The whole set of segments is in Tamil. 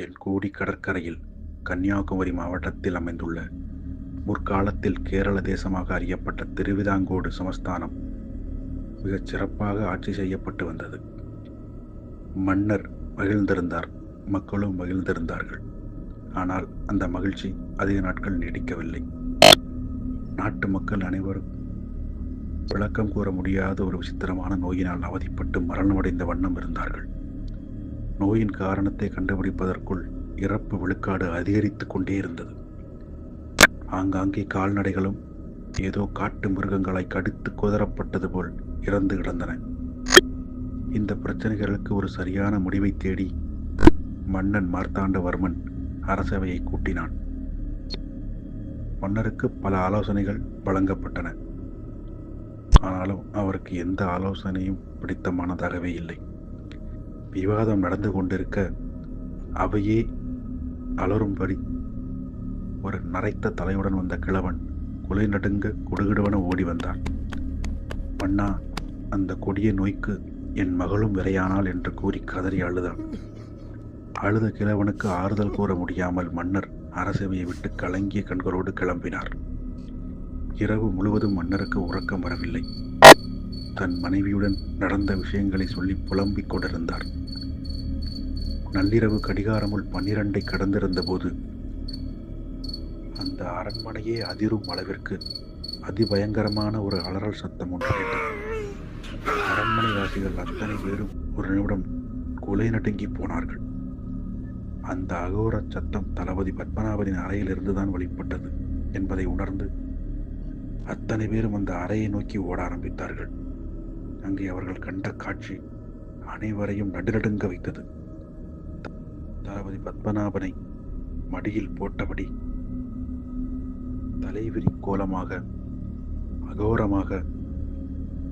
தென்கோடி கடற்கரையில் கன்னியாகுமரி மாவட்டத்தில் அமைந்துள்ள முற்காலத்தில் கேரள தேசமாக அறியப்பட்ட திருவிதாங்கோடு சமஸ்தானம் மிகச் சிறப்பாக ஆட்சி செய்யப்பட்டு வந்தது. மன்னர் மகிழ்ந்திருந்தார் மக்களும் மகிழ்ந்திருந்தார்கள். ஆனால் அந்த மகிழ்ச்சி அதிக நாட்கள் நீடிக்கவில்லை. நாட்டு மக்கள் அனைவரும் விளக்கம் கூற முடியாத ஒரு விசித்திரமான நோயினால் அவதிப்பட்டு மரணமடைந்த வண்ணம் இருந்தார்கள். நோயின் காரணத்தை கண்டுபிடிப்பதற்குள் இறப்பு விழுக்காடு அதிகரித்து கொண்டே இருந்தது. ஆங்காங்கே கால்நடைகளும் ஏதோ காட்டு மிருகங்களாய் கடித்து குதறப்பட்டது போல் இறந்து கிடந்தன. இந்த பிரச்சனைகளுக்கு ஒரு சரியான முடிவை தேடி மன்னன் மார்த்தாண்டவர்மன் அரசவையை கூட்டினான். மன்னருக்கு பல ஆலோசனைகள் வழங்கப்பட்டன. ஆனாலும் அவருக்கு எந்த ஆலோசனையும் பிடித்தமானதாகவே இல்லை. விவாதம் நடந்து கொண்டிருக்க அவையே அலறும்படி ஒரு நரைத்த தலையுடன் வந்த கிழவன் குலை நடுங்க குடுகிடுவன ஓடி வந்தான். மன்னா அந்த கொடிய நோய்க்கு என் மகளும் விரையானாள் என்று கூறி கதறி அழுதான். அழுத கிழவனுக்கு ஆறுதல் கூற முடியாமல் மன்னர் அரசவையை விட்டு கலங்கிய கண்களோடு கிளம்பினார். இரவு முழுவதும் மன்னருக்கு உறக்கம் வரவில்லை. தன் மனைவியுடன் நடந்த விஷயங்களை சொல்லி புலம்பிக் கொண்டிருந்தார். நள்ளிரவு கடிகாரமுள் பன்னிரண்டை கடந்திருந்த போது அந்த அரண்மனையே அதிரும் அளவிற்கு அதிபயங்கரமான ஒரு அலறல் சத்தம் ஒன்று அரண்மனை வாசிகள் அத்தனை பேரும் ஒரு நிமிடம் குலை நடுங்கி போனார்கள். அந்த அகோர சத்தம் தளபதி பத்மநாபனின் அறையிலிருந்து தான் வெளிப்பட்டது என்பதை உணர்ந்து அத்தனை பேரும் அந்த அறையை நோக்கி ஓட ஆரம்பித்தார்கள். அங்கே அவர்கள் கண்ட காட்சி அனைவரையும் நடுநடுங்க வைத்தது. தளபதி பத்மநாபனை மடியில் போட்டபடி தலைவிரி கோலமாக அகோரமாக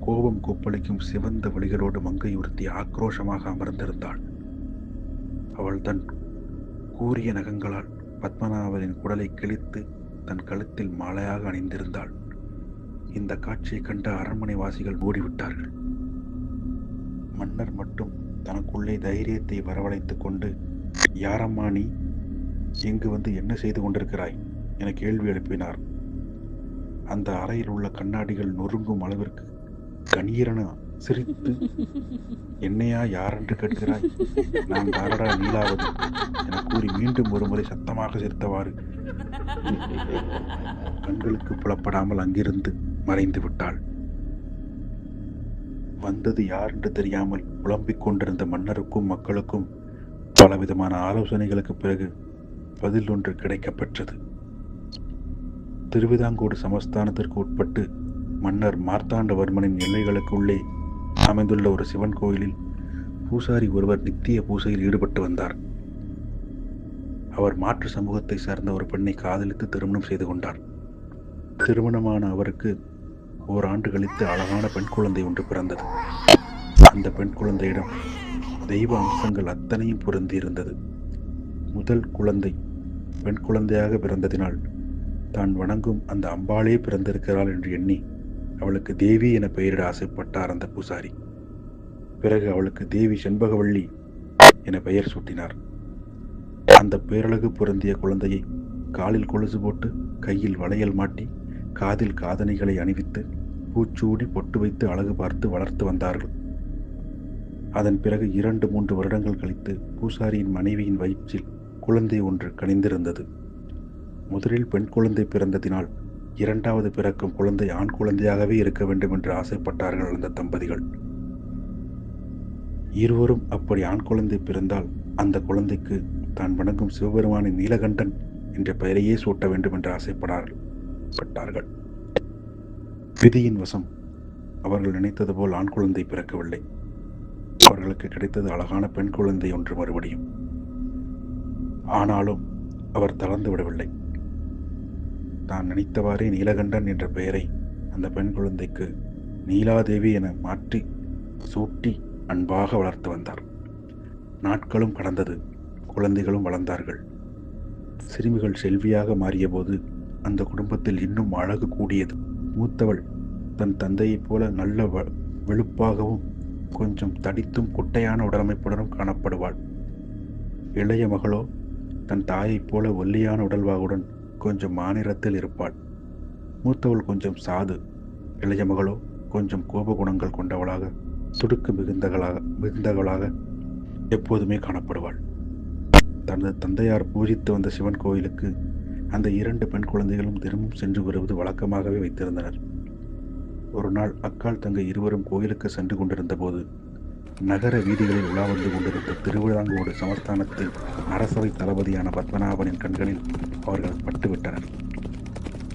கோபம் கொப்பளிக்கும் சிவந்த விழிகளோடு மங்கை ஒருத்தி ஆக்ரோஷமாக அமர்ந்திருந்தாள். அவள் தன் கூரிய நகங்களால் பத்மநாபனின் குடலை கிழித்து தன் கழுத்தில் மாலையாக அணிந்திருந்தாள். இந்த காட்சியை கண்ட அரண்மனை வாசிகள் ஓடிவிட்டார்கள் மன்னர் மட்டும் தனக்குள்ளே தைரியத்தை வரவழைத்துக் கொண்டு யாரம்மா நீ இங்கு வந்து என்ன செய்து கொண்டிருக்கிறாய்? என கேள்வி எழுப்பினார். அந்த அறையில் உள்ள கண்ணாடிகள் நொறுங்கும் அளவிற்கு கணீரன சிரித்து என்னையா யாரென்று கேட்கிறாய்? நான் தாரடா நீலாவது என கூறி மீண்டும் ஒருமுறை சத்தமாக சிரித்தவாறு கண்களுக்கு புலப்படாமல் அங்கிருந்து மறைந்து விட்டாள். வந்தது யார் என்று தெரியாமல் புலம்பிக் கொண்டிருந்த மன்னருக்கும் மக்களுக்கும் பலவிதமான ஆலோசனைகளுக்கு பிறகு பதில் ஒன்று கிடைக்கப்பெற்றது. திருவிதாங்கோடு சமஸ்தானத்திற்கு உட்பட்டு மன்னர் மார்த்தாண்டவர்மனின் எல்லைகளுக்கு உள்ளே அமைந்துள்ள ஒரு சிவன் கோயிலில் பூசாரி ஒருவர் நித்திய பூசையில் ஈடுபட்டு வந்தார். அவர் மாற்று சமூகத்தை சார்ந்த ஒரு பெண்ணை காதலித்து திருமணம் செய்து கொண்டார். திருமணமான அவருக்கு ஓராண்டு கழித்து அழகான பெண் குழந்தை ஒன்று பிறந்தது. அந்த பெண் குழந்தையிடம் தெய்வ அம்சங்கள் அத்தனையும் பொருந்தியிருந்தது. முதல் குழந்தை பெண் குழந்தையாக பிறந்ததினால் தான் வணங்கும் அந்த அம்பாளே பிறந்திருக்கிறாள் என்று எண்ணி அவளுக்கு தேவி என பெயரிட ஆசைப்பட்டார் அந்த பூசாரி. பிறகு அவளுக்கு தேவி செண்பகவள்ளி என பெயர் சூட்டினார். அந்த பேரழகு பொருந்திய குழந்தையை காலில் கொலுசு போட்டு கையில் வளையல் மாட்டி காதில் காதணிகளை அணிவித்து பூச்சூடி பொட்டு வைத்து அழகு பார்த்து வளர்த்து வந்தார்கள். அதன் பிறகு இரண்டு மூன்று வருடங்கள் கழித்து பூசாரியின் மனைவியின் வயிற்றில் குழந்தை ஒன்று கனிந்திருந்தது. முதலில் பெண் குழந்தை பிறந்ததினால் இரண்டாவது பிறக்கும் குழந்தை ஆண் குழந்தையாகவே இருக்க வேண்டும் என்று ஆசைப்பட்டார்கள் அந்த தம்பதிகள். இருவரும் அப்படி ஆண் குழந்தை பிறந்தால் அந்த குழந்தைக்கு தான் வணங்கும் சிவபெருமானின் நீலகண்டன் என்ற பெயரையே சூட்ட வேண்டும் என்று ஆசைப்படார்கள் பட்டார்கள் விதியின் வசம். அவர்கள் நினைத்தது போல் ஆண் குழந்தை பிறக்கவில்லை. அவர்களுக்கு கிடைத்தது அழகான பெண் குழந்தை ஒன்று மறுபடியும். ஆனாலும் அவர் தளர்ந்து விடவில்லை. தான் நினைத்தவாறே நீலகண்டன் என்ற பெயரை அந்த பெண் குழந்தைக்கு நீலாதேவி என மாற்றி சூட்டி அன்பாக வளர்த்து வந்தார். நாட்களும் கடந்தது குழந்தைகளும் வளர்ந்தார்கள். சிறுமிகள் செல்வியாக மாறியபோது அந்த குடும்பத்தில் இன்னும் அழகு கூடியது. மூத்தவள் தன் தந்தையைப் போல நல்ல வ- வெளுப்பாகவும் கொஞ்சம் தடித்தும் குட்டையான உடலமைப்புடனும் காணப்படுவாள். இளைய மகளோ தன் தாயைப் போல ஒல்லியான உடல்வாகுடன் கொஞ்சம் மாநிலத்தில் இருப்பாள். மூத்தவள் கொஞ்சம் சாது. இளைய மகளோ கொஞ்சம் கோபகுணங்கள் கொண்டவளாக சுடுக்கு மிகுந்தவளாக மிகுந்தவளாக எப்போதுமே காணப்படுவாள். தனது தந்தையார் பூஜித்து வந்த சிவன் கோயிலுக்கு அந்த இரண்டு பெண் குழந்தைகளும் தினமும் சென்று வருவது வழக்கமாகவே வைத்திருந்தனர். ஒரு நாள் அக்கால் தங்கை இருவரும் கோயிலுக்கு சென்று கொண்டிருந்த போது நகர வீதிகளில் உலா வந்து கொண்டிருந்த திருவிழாங்கோடு சமஸ்தானத்தில் அரசவை தளபதியான பத்மநாபனின் கண்களில் அவர்கள் பட்டுவிட்டனர்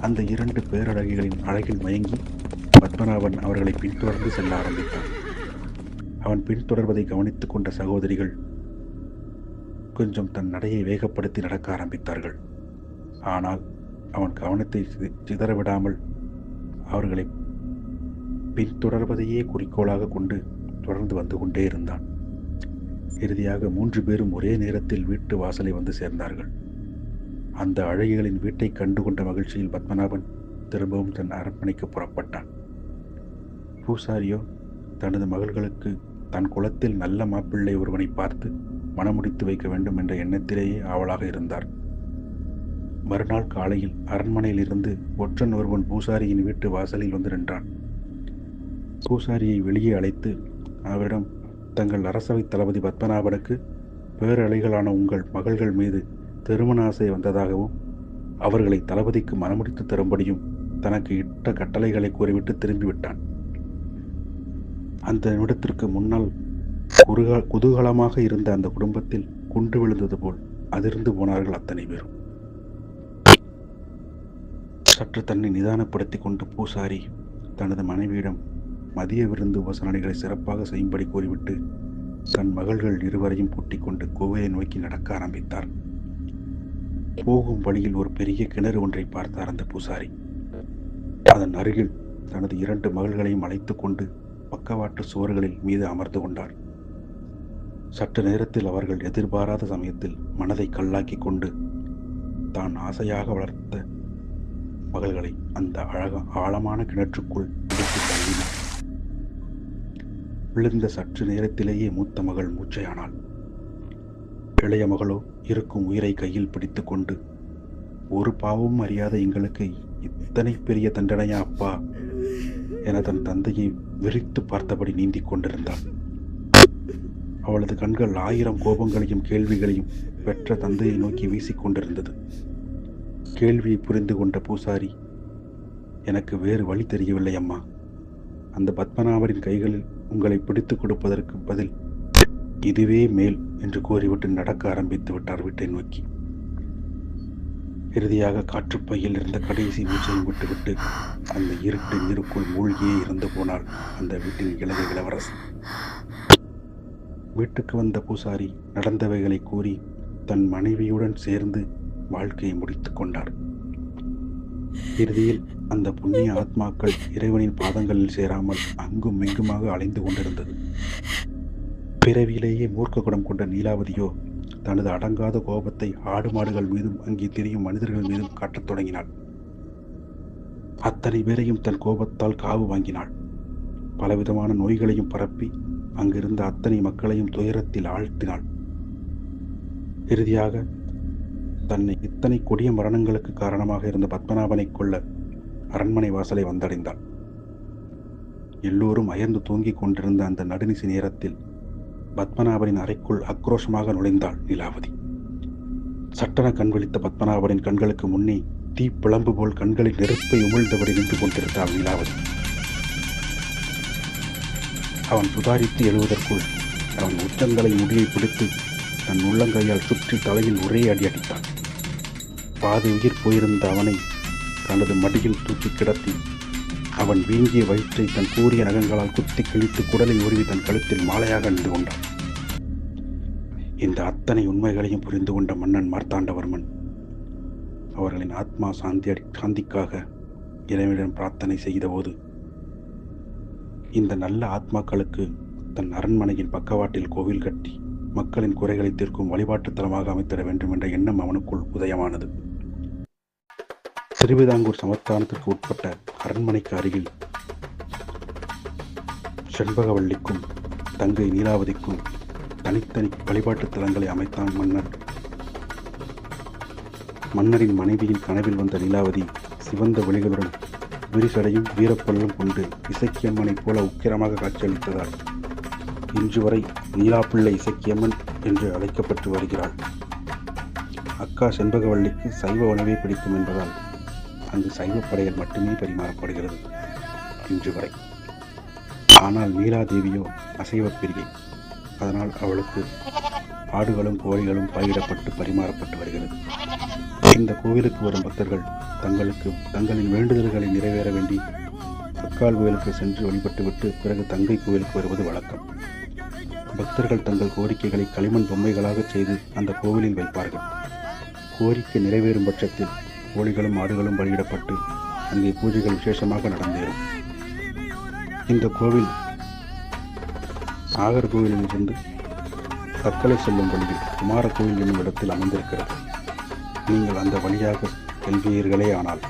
அந்த இரண்டு பேரழகிகளின் அழகில் மயங்கி பத்மநாபன் அவர்களை பின்தொடர்ந்து செல்ல ஆரம்பித்தான். அவன் பின்தொடர்வதை கவனித்துக் கொண்ட சகோதரிகள் கொஞ்சம் தன் நடையை வேகப்படுத்தி நடக்க ஆரம்பித்தார்கள். ஆனால் அவன் கவனத்தை சிதறவிடாமல் அவர்களை பின்தொடர்வதையே குறிக்கோளாக கொண்டு தொடர்ந்து வந்து கொண்டே இருந்தான். இறுதியாக மூன்று பேரும் ஒரே நேரத்தில் வீட்டு வாசலை வந்து சேர்ந்தார்கள். அந்த அழகிகளின் வீட்டை கண்டு கொண்ட மகிழ்ச்சியில் பத்மநாபன் திரும்பவும் தன் அரண்மனைக்கு புறப்பட்டான். பூசாரியோ தனது மகள்களுக்கு தன் குலத்தில் நல்ல மாப்பிள்ளை ஒருவனை பார்த்து மணமுடித்து வைக்க வேண்டும் என்ற எண்ணத்திலேயே ஆவலாக இருந்தார். மறுநாள் காலையில் அரண்மனையில் இருந்து ஒற்றன் ஒருவன் பூசாரியின் வீட்டு வாசலில் வந்து நின்றான். பூசாரியை வெளியே அழைத்து அவரிடம் தங்கள் அரசவை தளபதி பத்மநாபனுக்கு பேரலைகளான உங்கள் மகள்கள் மீது திருமண ஆசை வந்ததாகவும் அவர்களை தளபதிக்கு மனமுடித்து தரும்படியும் தனக்கு இட்ட கட்டளைகளை கூறிவிட்டு திரும்பிவிட்டான். அந்த நிமிடத்திற்கு முன்னால் குறுக குதூகலமாக இருந்த அந்த குடும்பத்தில் குண்டு விழுந்தது போல் அதிர்ந்து போனார்கள் அத்தனை பேரும். சற்று தன்னை நிதானப்படுத்திக் கொண்டு பூசாரி தனது மனைவியிடம் மதிய விருந்து உபசனனைகளை சிறப்பாக செய்யும்படி கூறிவிட்டு தன் மகள்கள் இருவரையும் கூட்டிக் கொண்டு கோவிலை நோக்கி நடக்க ஆரம்பித்தார். போகும் வழியில் ஒரு பெரிய கிணறு ஒன்றை பார்த்தார் அந்த பூசாரி அதன் அருகில் தனது இரண்டு மகள்களையும் அழைத்துக் கொண்டு பக்கவாட்டு சுவர்களில் மீது அமர்ந்து கொண்டார். சற்று நேரத்தில் அவர்கள் எதிர்பாராத சமயத்தில் மனதை கல்லாக்கிக் கொண்டு தான் ஆசையாக வளர்த்த மகள்களை அந்த அழக ஆழமான கிணற்றுக்குள் எடுத்து தள்ளினார். விழுந்த சற்று நேரத்திலேயே மூத்த மகள் மூச்சையானாள். இளைய மகளோ இருக்கும் உயிரை கையில் பிடித்து கொண்டு ஒரு பாவமும் அறியாத எங்களுக்கு இத்தனை பெரிய தண்டனையா அப்பா? என தன் தந்தையை விரித்து பார்த்தபடி நீந்திக் கொண்டிருந்தாள். அவளது கண்கள் ஆயிரம் கோபங்களையும் கேள்விகளையும் பெற்ற தந்தையை நோக்கி வீசிக் கொண்டிருந்தது. கேள்வியை புரிந்து கொண்ட பூசாரி எனக்கு வேறு வழி தெரியவில்லை அம்மா அந்த பத்மநாபரின் கைகளில் உங்களை பிடித்துக் கொடுப்பதற்கு பதில் இதுவே மேல் என்று கூறிவிட்டு நடக்க ஆரம்பித்து விட்டார் வீட்டை நோக்கி. இறுதியாக காற்றுப்பையில் இருந்த கடைசி மூச்சையும் விட்டுவிட்டு அந்த இருட்டு நீருக்குள் மூழ்கியே இறந்து போனாள் அந்த வீட்டின் இளைய இளவரசி வீட்டுக்கு வந்த பூசாரி நடந்தவைகளை கூறி தன் மனைவியுடன் சேர்ந்து வாழ்க்கையை முடித்து கொண்டார். இறுதியில் அந்த புண்ணிய ஆத்மாக்கள் இறைவனின் பாதங்களில் சேராமல் அங்கும் இங்குமாக அலைந்து கொண்டிருந்தது. பிறவியிலேயே மூர்க்க குடம் கொண்ட நீலாவதியோ தனது அடங்காத கோபத்தை ஆடு மாடுகள் மீதும் அங்கே திரியும் மனிதர்கள் மீதும் காட்டத் தொடங்கினாள். அத்தனை பேரையும் தன் கோபத்தால் காவு வாங்கினாள். பலவிதமான நோய்களையும் பரப்பி அங்கிருந்த அத்தனை மக்களையும் துயரத்தில் ஆழ்த்தினாள். இறுதியாக தன்னை இத்தனை கொடிய மரணங்களுக்கு காரணமாக இருந்த பத்மநாபனை கொள்ள அரண்மனை வாசலை வந்தடைந்தாள். எல்லோரும் அயர்ந்து தூங்கிக் கொண்டிருந்த அந்த நடுநிசி நேரத்தில் பத்மநாபனின் அறைக்குள் ஆக்ரோஷமாக நுழைந்தாள் நிலாவதி. சட்டன கண்விழித்த பத்மநாபனின் கண்களுக்கு முன்னே தீப்பிழம்பு போல் கண்களில் நெருப்பை உமிழ்ந்தபடி நின்று கொண்டிருந்தாள் நிலாவதி. அவன் சுதாரித்து எழுவதற்குள் அவன் உச்சங்களை முடியை பிடித்து தன் உள்ளங்கையால் சுற்றி தலையில் ஒரே அடி அடித்தான். பாதி உயிர் போயிருந்த அவனை தனது மடியில் தூக்கி கிடத்தி அவன் வீங்கிய வயிற்றை தன் கூறிய நகங்களால் குத்தி கிழித்து குடலை உருவி தன் கழுத்தில் மாலையாக அணிந்து கொண்டான். இந்த அத்தனை உண்மைகளையும் புரிந்து கொண்ட மன்னன் மார்த்தாண்டவர்மன் அவர்களின் ஆத்மா சாந்தி சாந்திக்காக இறைவனிடம் பிரார்த்தனை செய்தபோது இந்த நல்ல ஆத்மாக்களுக்கு தன் அரண்மனையின் பக்கவாட்டில் கோவில் கட்டி மக்களின் குறைகளை தீர்க்கும் வழிபாட்டுத் தலமாக அமைத்திட வேண்டும் என்ற எண்ணம் அவனுக்குள் உதயமானது. திருவிதாங்கூர் சமஸ்தானத்திற்கு உட்பட்ட அரண்மனைக்கு அருகில் செண்பகவள்ளிக்கும் தங்கை நீலாவதிக்கும் தனித்தனி வழிபாட்டுத் தலங்களை அமைத்தான் மன்னர். மன்னரின் மனைவியின் கனவில் வந்த நீலாவதி சிவந்த விழிகளுடன் விரிசடையும் வீரப்பல்லும் கொண்டு இசக்கியம்மனைப் போல உக்கிரமாக காட்சியளித்ததால் இன்று வரை நீலாப்பிள்ளை இசக்கியம்மன் என்று அழைக்கப்பட்டு வருகிறாள். அக்கா செண்பகவள்ளிக்கு சைவ உணவே பிடிக்கும் என்பதால் அங்கு சைவப் படைகள் மட்டுமே பரிமாறப்படுகிறது இன்று வரை. ஆனால் நீலாதேவியோ அசைவப் பிரியை அதனால் அவளுக்கு ஆடுகளும் கோழிகளும் பயிரிடப்பட்டு பரிமாறப்பட்டு வருகிறது. இந்த கோவிலுக்கு வரும் பக்தர்கள் தங்களுக்கு தங்களின் வேண்டுதல்களை நிறைவேற வேண்டி அக்கால் கோயிலுக்கு சென்று வழிபட்டுவிட்டு பிறகு தங்கை கோவிலுக்கு வருவது வழக்கம். பக்தர்கள் தங்கள் கோரிக்கைகளை களிமண் பொம்மைகளாக செய்து அந்த கோவிலில் வைப்பார்கள். கோரிக்கை நிறைவேறும் பட்சத்தில் கோழிகளும் ஆடுகளும் பலியிடப்பட்டு அங்கே பூஜைகள் விசேஷமாக நடந்தேறும். இந்த கோவில் நாகர்கோவிலிலிருந்து தக்கலை செல்லும் வழியில் குமாரகோவில் என்னும் இடத்தில் அமைந்திருக்கிறது. நீங்கள் அந்த வழியாக செல்வீர்களே ஆனால்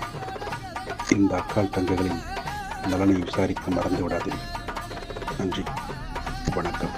இந்த அக்கால் தங்கைகளின் நலனை விசாரிக்க மறந்து விடாதீர்கள் நன்றி. வணக்கம்.